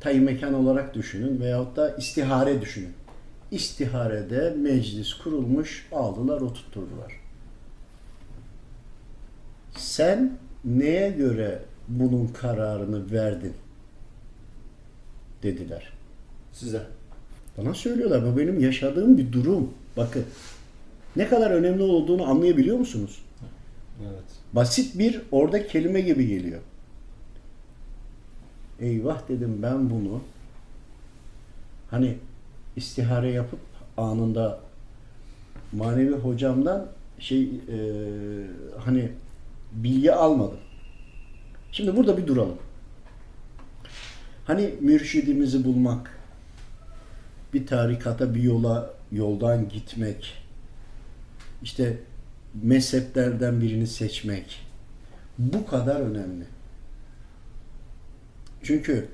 tayin mekan olarak düşünün veyahut da istihare düşünün. İstiharede meclis kurulmuş, aldılar, oturtturdular. Sen neye göre bunun kararını verdin? Dediler. Size. Bana söylüyorlar. Bu benim yaşadığım bir durum. Bakın. Ne kadar önemli olduğunu anlayabiliyor musunuz? Evet. Basit bir orada kelime gibi geliyor. Eyvah dedim ben bunu hani istihare yapıp anında manevi hocamdan şey e, hani bilgi almadım. Şimdi burada bir duralım. Hani mürşidimizi bulmak, bir tarikata, bir yola, yoldan gitmek, işte mezheplerden birini seçmek bu kadar önemli. Çünkü